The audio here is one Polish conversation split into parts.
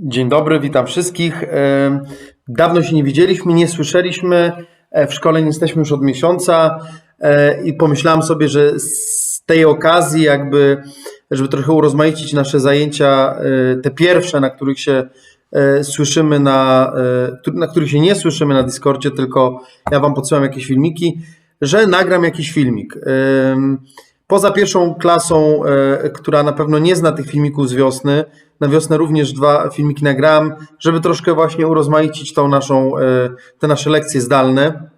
Dzień dobry, witam wszystkich. E, Dawno się nie widzieliśmy, nie słyszeliśmy. E, W szkole nie jesteśmy już od miesiąca e, i pomyślałem sobie, że z tej okazji, jakby, żeby trochę urozmaicić nasze zajęcia, te pierwsze, na których się słyszymy, na, na których się nie słyszymy na Discordzie, tylko ja Wam podsyłam jakieś filmiki, że nagram jakiś filmik. Poza pierwszą klasą, która na pewno nie zna tych filmików z wiosny, na wiosnę również dwa filmiki nagrałem, żeby troszkę właśnie urozmaicić tą naszą, e, te nasze lekcje zdalne.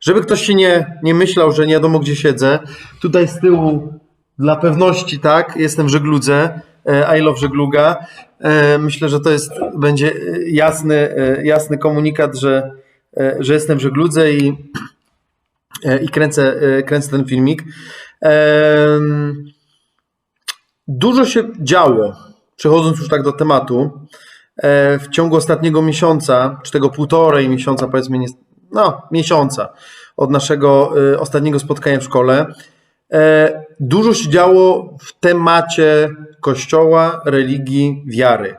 Żeby ktoś się nie, nie myślał, że nie wiadomo gdzie siedzę, tutaj z tyłu dla pewności, tak, jestem w żegludze, e, I love żegluga. E, Myślę, że to jest, będzie jasny, jasny komunikat, że, że jestem w żegludze i, i kręcę, kręcę ten filmik. Dużo się działo, przechodząc już tak do tematu, e, w ciągu ostatniego miesiąca, czy tego półtorej miesiąca, powiedzmy, no, miesiąca od naszego e, ostatniego spotkania w szkole. E, Dużo się działo w temacie kościoła, religii, wiary.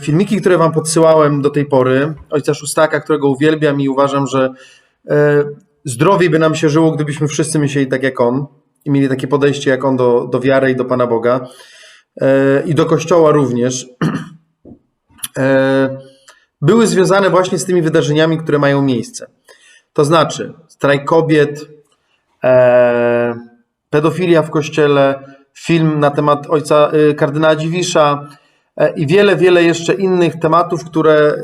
Filmiki, które Wam podsyłałem do tej pory, ojca Szóstaka, którego uwielbiam i uważam, że zdrowiej by nam się żyło, gdybyśmy wszyscy myśleli tak jak on i mieli takie podejście jak on do, do wiary i do Pana Boga i do Kościoła również, e, były związane właśnie z tymi wydarzeniami, które mają miejsce. To znaczy strajk kobiet, e, pedofilia w Kościele, film na temat ojca e, kardynała Dziwisza e, i wiele, wiele jeszcze innych tematów, które e,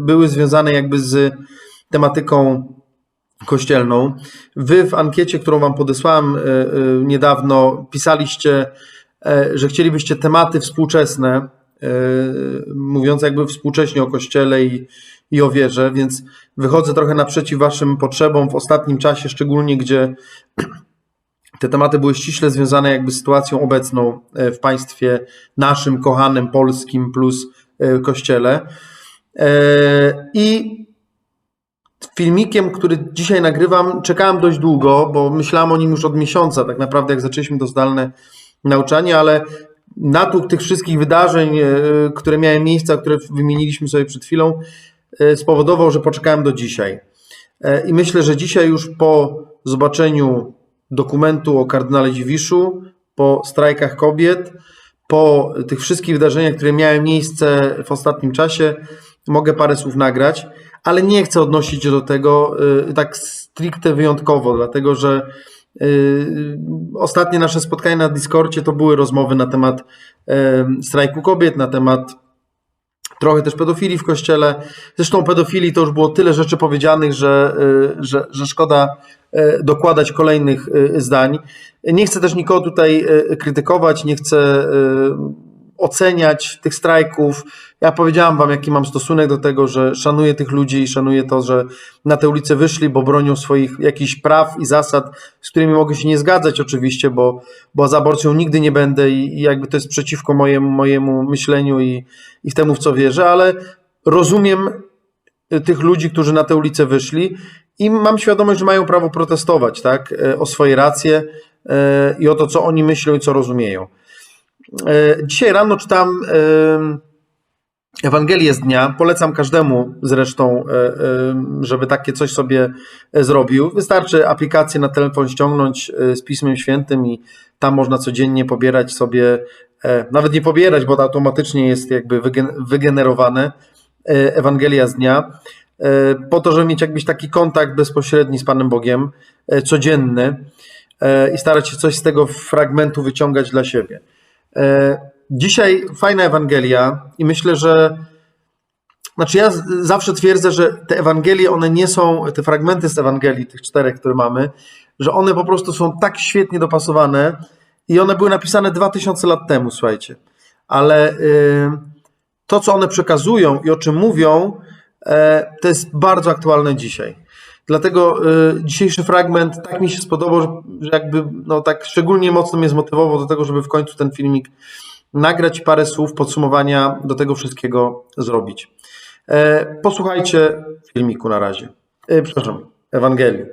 były związane jakby z tematyką kościelną. Wy w ankiecie, którą Wam podesłałem e, e, niedawno, pisaliście, e, że chcielibyście tematy współczesne, e, mówiące jakby współcześnie o kościele i, i o wierze, więc wychodzę trochę naprzeciw Waszym potrzebom w ostatnim czasie, szczególnie gdzie te tematy były ściśle związane jakby z sytuacją obecną e, w państwie naszym, kochanym, polskim plus e, kościele. E, I filmikiem, który dzisiaj nagrywam, czekałem dość długo, bo myślałem o nim już od miesiąca, tak naprawdę, jak zaczęliśmy to zdalne nauczanie, ale natłok tych wszystkich wydarzeń, e, które miały miejsce, które wymieniliśmy sobie przed chwilą, e, spowodował, że poczekałem do dzisiaj. E, I myślę, że dzisiaj już po zobaczeniu dokumentu o kardynale Dziwiszu, po strajkach kobiet, po tych wszystkich wydarzeniach, które miały miejsce w ostatnim czasie, mogę parę słów nagrać, ale nie chcę odnosić się do tego tak stricte wyjątkowo, dlatego że ostatnie nasze spotkania na Discordzie to były rozmowy na temat y, strajku kobiet, na temat trochę też pedofilii w kościele. Zresztą pedofilii to już było tyle rzeczy powiedzianych, że, y, że, że szkoda dokładać kolejnych zdań. Nie chcę też nikogo tutaj krytykować, nie chcę oceniać tych strajków. Ja powiedziałam wam, jaki mam stosunek do tego, że szanuję tych ludzi i szanuję to, że na tę ulicę wyszli, bo bronią swoich jakichś praw i zasad, z którymi mogę się nie zgadzać oczywiście, bo, bo za aborcją nigdy nie będę i, i jakby to jest przeciwko mojemu, mojemu myśleniu i, i temu, w co wierzę, ale rozumiem y, tych ludzi, którzy na tę ulicę wyszli i mam świadomość, że mają prawo protestować, tak, y, o swoje racje y, i o to, co oni myślą i co rozumieją. E, Dzisiaj rano czytam Ewangelię z dnia. Polecam każdemu zresztą, e, żeby takie coś sobie e, zrobił. Wystarczy aplikację na telefon ściągnąć z Pismem Świętym i tam można codziennie pobierać sobie, nawet nie pobierać, bo to automatycznie jest jakby wygen- wygenerowane Ewangelia z dnia, po to, żeby mieć jakiś taki kontakt bezpośredni z Panem Bogiem, codzienny i starać się coś z tego fragmentu wyciągać dla siebie. E, Dzisiaj fajna Ewangelia i myślę, że znaczy ja zawsze twierdzę, że te Ewangelie, one nie są, te fragmenty z Ewangelii, tych czterech, które mamy, że one po prostu są tak świetnie dopasowane i one były napisane 2000 lat temu, słuchajcie. Ale y, to, co one przekazują i o czym mówią, e, to jest bardzo aktualne dzisiaj. Dlatego y, dzisiejszy fragment tak mi się spodobał, że, jakby no, tak szczególnie mocno mnie zmotywował do tego, żeby w końcu ten filmik nagrać parę słów podsumowania do tego wszystkiego zrobić. E, posłuchajcie filmiku na razie. E, przepraszam, Ewangelii.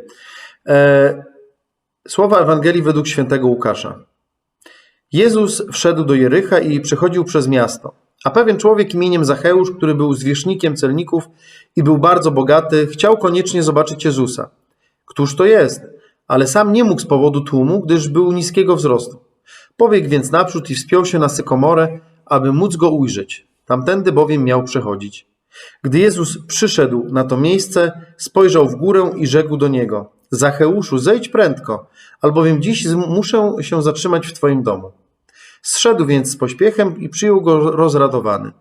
E, słowa Ewangelii według świętego Łukasza. Jezus wszedł do Jericha i przechodził przez miasto. A pewien człowiek imieniem Zacheusz, który był zwierzchnikiem celników i był bardzo bogaty, chciał koniecznie zobaczyć Jezusa. Któż to jest? Ale sam nie mógł z powodu tłumu, gdyż był niskiego wzrostu. Pobiegł więc naprzód i wspiął się na sykomorę, aby móc go ujrzeć. Tamtędy bowiem miał przechodzić. Gdy Jezus przyszedł na to miejsce, spojrzał w górę i rzekł do niego: Zacheuszu, zejdź prędko, albowiem dziś muszę się zatrzymać w twoim domu. Zszedł więc z pośpiechem i przyjął go rozradowany.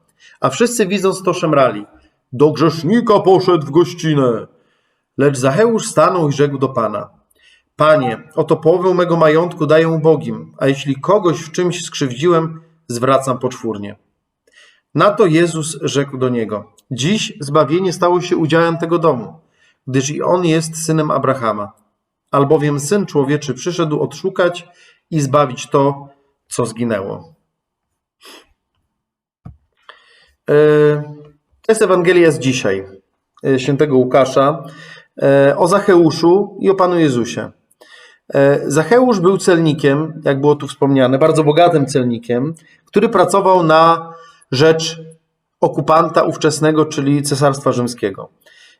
A wszyscy widząc to szemrali. Do grzesznika poszedł w gościnę. Lecz Zacheusz stanął i rzekł do Pana. Panie, oto połowę mego majątku daję ubogim, a jeśli kogoś w czymś skrzywdziłem, zwracam poczwórnie. Na to Jezus rzekł do niego: Dziś zbawienie stało się udziałem tego domu, gdyż i on jest synem Abrahama. Albowiem syn człowieczy przyszedł odszukać i zbawić to, co zginęło. E, To jest Ewangelia z dzisiaj, e, świętego Łukasza, e, o Zacheuszu i o Panu Jezusie. Zacheusz był celnikiem, jak było tu wspomniane, bardzo bogatym celnikiem, który pracował na rzecz okupanta ówczesnego, czyli Cesarstwa Rzymskiego.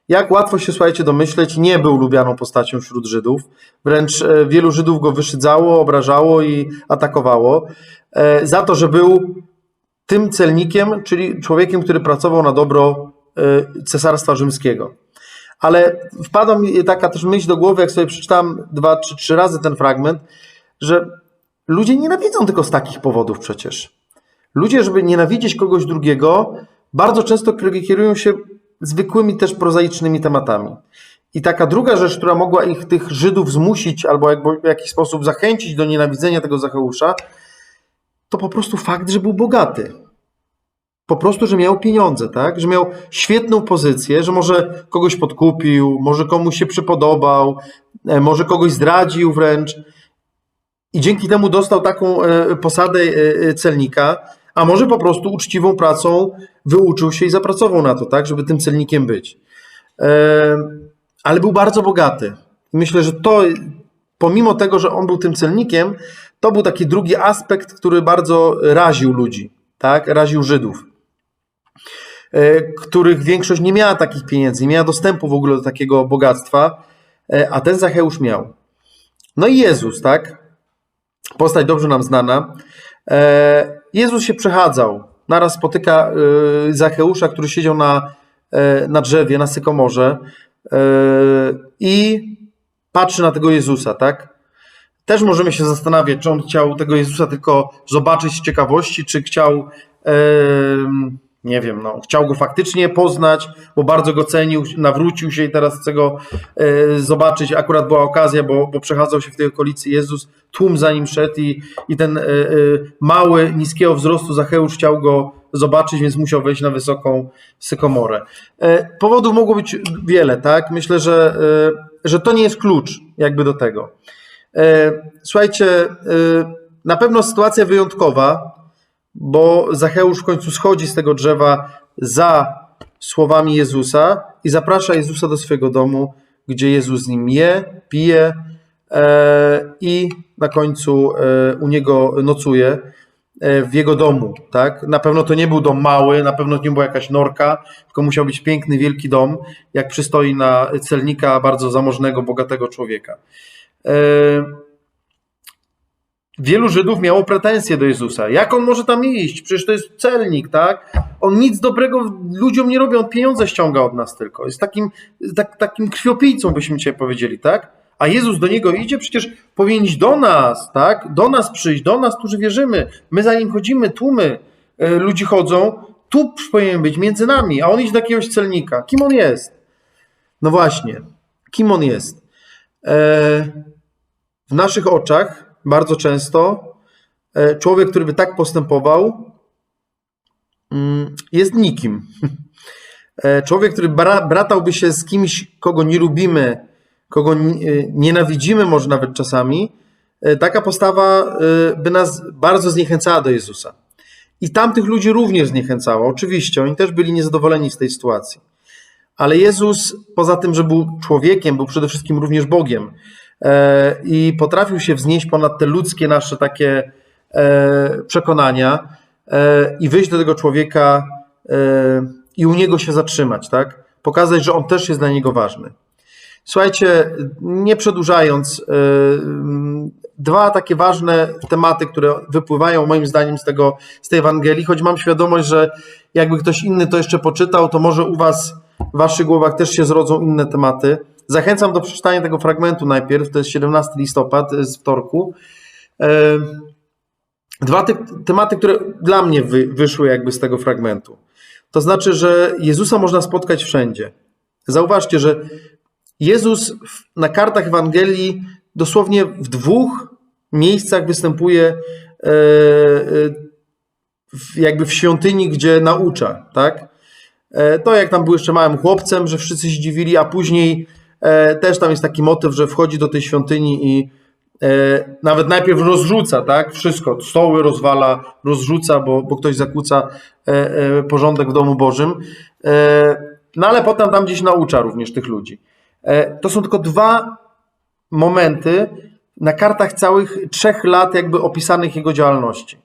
Jak łatwo się, słuchajcie, domyśleć, nie był lubianą postacią wśród Żydów. Wręcz e, wielu Żydów go wyszydzało, obrażało i atakowało e, za to, że był tym celnikiem, czyli człowiekiem, który pracował na dobro e, Cesarstwa Rzymskiego. Ale wpadła mi taka też myśl do głowy, jak sobie przeczytałem dwa czy trzy razy ten fragment, że ludzie nienawidzą tylko z takich powodów przecież. Ludzie, żeby nienawidzieć kogoś drugiego, bardzo często kierują się zwykłymi też prozaicznymi tematami. I taka druga rzecz, która mogła ich, tych Żydów, zmusić albo jakby w jakiś sposób zachęcić do nienawidzenia tego Zacheusza, to po prostu fakt, że był bogaty. Po prostu, że miał pieniądze, tak? Że miał świetną pozycję, że może kogoś podkupił, może komuś się przypodobał, e, może kogoś zdradził wręcz. I dzięki temu dostał taką e, posadę e, celnika, a może po prostu uczciwą pracą wyuczył się i zapracował na to, tak, żeby tym celnikiem być. Ale był bardzo bogaty. Myślę, że to, pomimo tego, że on był tym celnikiem, to był taki drugi aspekt, który bardzo raził ludzi, tak, raził Żydów, e, których większość nie miała takich pieniędzy, nie miała dostępu w ogóle do takiego bogactwa, e, a ten Zacheusz miał. No i Jezus, tak, postać dobrze nam znana. E, Jezus się przechadzał. Naraz spotyka e, Zacheusza, który siedział na, e, na drzewie, na sykomorze i patrzy na tego Jezusa, tak? Też możemy się zastanawiać, czy on chciał tego Jezusa tylko zobaczyć z ciekawości, czy chciał, nie wiem, no, chciał go faktycznie poznać, bo bardzo go cenił, nawrócił się i teraz chce go e, zobaczyć. Akurat była okazja, bo, bo przechadzał się w tej okolicy Jezus, tłum za nim szedł i, i ten e, e, mały, niskiego wzrostu Zacheusz chciał go zobaczyć, więc musiał wejść na wysoką sykomorę. Powodów mogło być wiele, tak? Myślę, że, że to nie jest klucz jakby do tego. Słuchajcie, na pewno sytuacja wyjątkowa, bo Zacheusz w końcu schodzi z tego drzewa za słowami Jezusa i zaprasza Jezusa do swojego domu, gdzie Jezus z nim je, pije e, i na końcu e, u niego nocuje e, w jego domu. Tak? Na pewno to nie był dom mały, na pewno to nie była jakaś norka, tylko musiał być piękny, wielki dom, jak przystoi na celnika bardzo zamożnego, bogatego człowieka. E, Wielu Żydów miało pretensje do Jezusa. Jak on może tam iść? Przecież to jest celnik, tak? On nic dobrego ludziom nie robi, on pieniądze ściąga od nas tylko. Jest takim, tak, takim krwiopijcą, byśmy dzisiaj powiedzieli, tak? A Jezus do niego idzie, przecież powinien iść do nas, tak? Do nas przyjść, do nas, którzy wierzymy. My za nim chodzimy, tłumy e, ludzi chodzą. Tu powinien być między nami, a on idzie do jakiegoś celnika. Kim on jest? No właśnie, kim on jest? E, w naszych oczach bardzo często e, człowiek, który by tak postępował, mm, jest nikim. E, Człowiek, który bra, bratałby się z kimś, kogo nie lubimy, kogo e, nienawidzimy, może nawet czasami, taka postawa by nas bardzo zniechęcała do Jezusa. I tamtych ludzi również zniechęcała. Oczywiście, oni też byli niezadowoleni z tej sytuacji. Ale Jezus, poza tym, że był człowiekiem, był przede wszystkim również Bogiem i potrafił się wznieść ponad te ludzkie nasze takie e, przekonania. e, i wyjść do tego człowieka e, i u niego się zatrzymać, tak? Pokazać, że on też jest dla niego ważny. Słuchajcie, nie przedłużając, e, dwa takie ważne tematy, które wypływają moim zdaniem z, tego, z tej Ewangelii, choć mam świadomość, że jakby ktoś inny to jeszcze poczytał, to może u Was, w Waszych głowach też się zrodzą inne tematy. Zachęcam do przeczytania tego fragmentu najpierw, to jest 17 listopad z wtorku. E, Dwa te, tematy, które dla mnie wy, wyszły jakby z tego fragmentu. To znaczy, że Jezusa można spotkać wszędzie. Zauważcie, że Jezus na kartach Ewangelii dosłownie w dwóch miejscach występuje e, e, jakby w świątyni, gdzie naucza, tak? To jak tam był jeszcze małym chłopcem, że wszyscy się dziwili, a później też tam jest taki motyw, że wchodzi do tej świątyni i e, nawet najpierw rozrzuca, tak? Wszystko, stoły rozwala, rozrzuca, bo, bo ktoś zakłóca e, e, porządek w domu Bożym. E, no ale potem tam gdzieś naucza również tych ludzi. E, to są tylko dwa momenty na kartach całych trzech lat jakby opisanych jego działalności.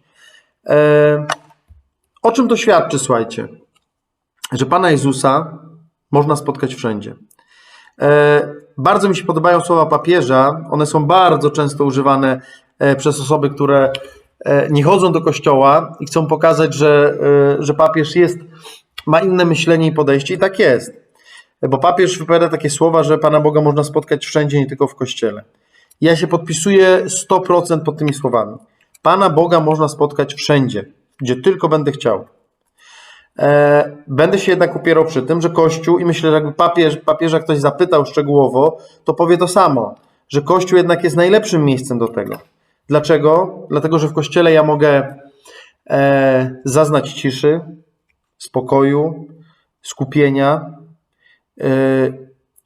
E, o czym to świadczy, słuchajcie? Że Pana Jezusa można spotkać wszędzie. E, Bardzo mi się podobają słowa papieża. One są bardzo często używane e, przez osoby, które e, nie chodzą do kościoła i chcą pokazać, że, że papież jest, ma inne myślenie i podejście. I tak jest. Bo papież wypowiada takie słowa, że Pana Boga można spotkać wszędzie, nie tylko w kościele. Ja się podpisuję 100% pod tymi słowami. Pana Boga można spotkać wszędzie, gdzie tylko będę chciał. E, Będę się jednak upierał przy tym, że Kościół, i myślę, że jakby papież, papieża ktoś zapytał szczegółowo, to powie to samo, że Kościół jednak jest najlepszym miejscem do tego. Dlaczego? Dlatego, że w Kościele ja mogę e, zaznać ciszy, spokoju, skupienia, e,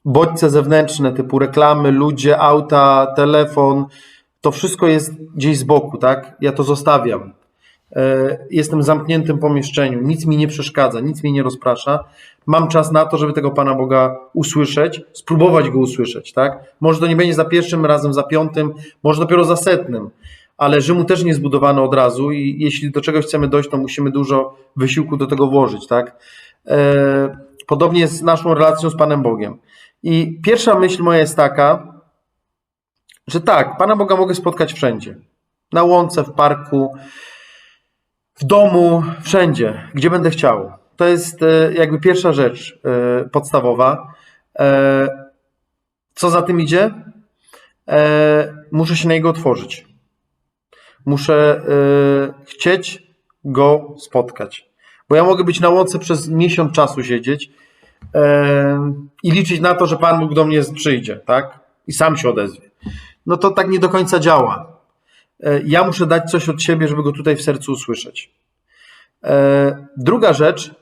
bodźce zewnętrzne typu reklamy, ludzie, auta, telefon, to wszystko jest gdzieś z boku, tak? Ja to zostawiam. E, Jestem w zamkniętym pomieszczeniu, nic mi nie przeszkadza, nic mnie nie rozprasza. Mam czas na to, żeby tego Pana Boga usłyszeć, spróbować go usłyszeć, tak? Może to nie będzie za pierwszym razem, za piątym, może dopiero za setnym, ale Rzymu też nie zbudowano od razu i jeśli do czegoś chcemy dojść, to musimy dużo wysiłku do tego włożyć, tak? E, Podobnie jest z naszą relacją z Panem Bogiem. I pierwsza myśl moja jest taka, że tak, Pana Boga mogę spotkać wszędzie. Na łące, w parku, w domu, wszędzie, gdzie będę chciał. To jest e, jakby pierwsza rzecz e, podstawowa. E, Co za tym idzie? Muszę się na niego otworzyć. Muszę chcieć go spotkać. Bo ja mogę być na łące przez miesiąc czasu siedzieć i liczyć na to, że Pan Bóg do mnie przyjdzie, tak? I sam się odezwie. No to tak nie do końca działa. E, Ja muszę dać coś od siebie, żeby go tutaj w sercu usłyszeć. E, Druga rzecz,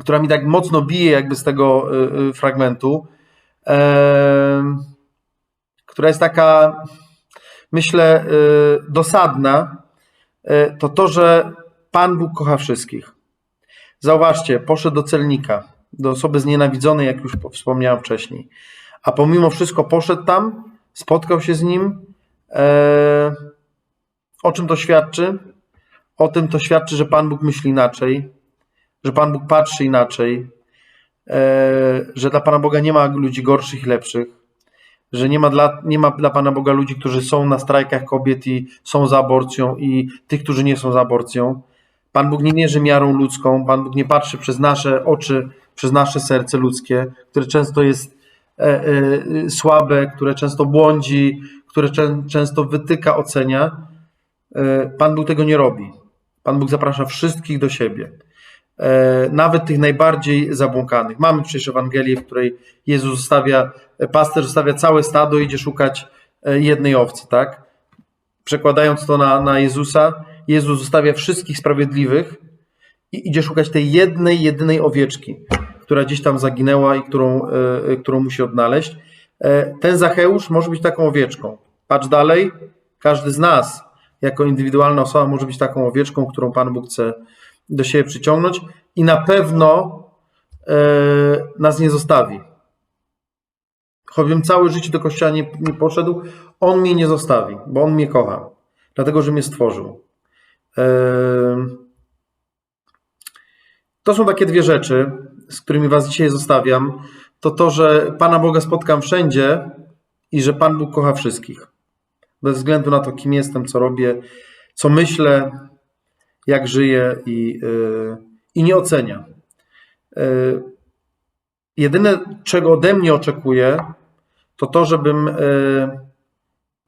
która mi tak mocno bije jakby z tego e, fragmentu, która jest taka, myślę, dosadna, to to, że Pan Bóg kocha wszystkich. Zauważcie, poszedł do celnika, do osoby znienawidzonej, jak już wspomniałem wcześniej. A pomimo wszystko poszedł tam, spotkał się z nim. E, o czym to świadczy? O tym to świadczy, że Pan Bóg myśli inaczej, że Pan Bóg patrzy inaczej, e, że dla Pana Boga nie ma ludzi gorszych i lepszych, że nie ma, dla, nie ma dla Pana Boga ludzi, którzy są na strajkach kobiet i są za aborcją i tych, którzy nie są za aborcją. Pan Bóg nie mierzy miarą ludzką, Pan Bóg nie patrzy przez nasze oczy, przez nasze serce ludzkie, które często jest e, e, słabe, które często błądzi, które czę, często wytyka, ocenia. E, Pan Bóg tego nie robi. Pan Bóg zaprasza wszystkich do siebie. E, Nawet tych najbardziej zabłąkanych. Mamy przecież Ewangelię, w której Jezus zostawia, pasterz zostawia całe stado i idzie szukać e, jednej owcy, tak? Przekładając to na, na Jezusa, Jezus zostawia wszystkich sprawiedliwych i idzie szukać tej jednej, jedynej owieczki, która gdzieś tam zaginęła i którą, którą musi odnaleźć. Ten Zacheusz może być taką owieczką. Patrz dalej, każdy z nas, jako indywidualna osoba, może być taką owieczką, którą Pan Bóg chce do siebie przyciągnąć i na pewno e, nas nie zostawi. Choćbym całe życie do kościoła nie, nie poszedł, On mnie nie zostawi, bo On mnie kocha, dlatego że mnie stworzył. Em, To są takie dwie rzeczy, z którymi Was dzisiaj zostawiam. To to, że Pana Boga spotkam wszędzie i że Pan Bóg kocha wszystkich. Bez względu na to, kim jestem, co robię, co myślę, jak żyję i, yy, i nie ocenia. Yy, Jedyne, czego ode mnie oczekuje, to to, żebym yy,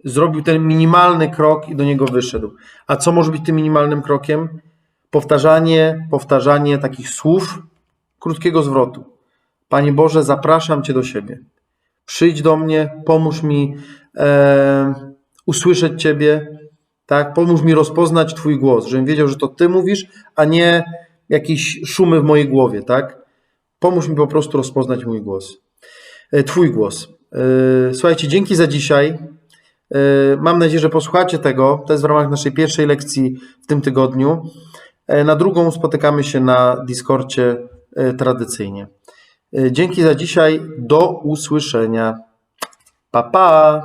zrobił ten minimalny krok i do niego wyszedł. A co może być tym minimalnym krokiem? Powtarzanie, powtarzanie takich słów, krótkiego zwrotu. Panie Boże, zapraszam Cię do siebie. Przyjdź do mnie, pomóż mi e, usłyszeć Ciebie, tak? Pomóż mi rozpoznać Twój głos, żebym wiedział, że to Ty mówisz, a nie jakieś szumy w mojej głowie, tak? Pomóż mi po prostu rozpoznać mój głos. E, Twój głos. E, Słuchajcie, dzięki za dzisiaj. E, Mam nadzieję, że posłuchacie tego. To jest w ramach naszej pierwszej lekcji w tym tygodniu. Na drugą spotykamy się na Discordzie tradycyjnie. Dzięki za dzisiaj. Do usłyszenia. Pa, pa.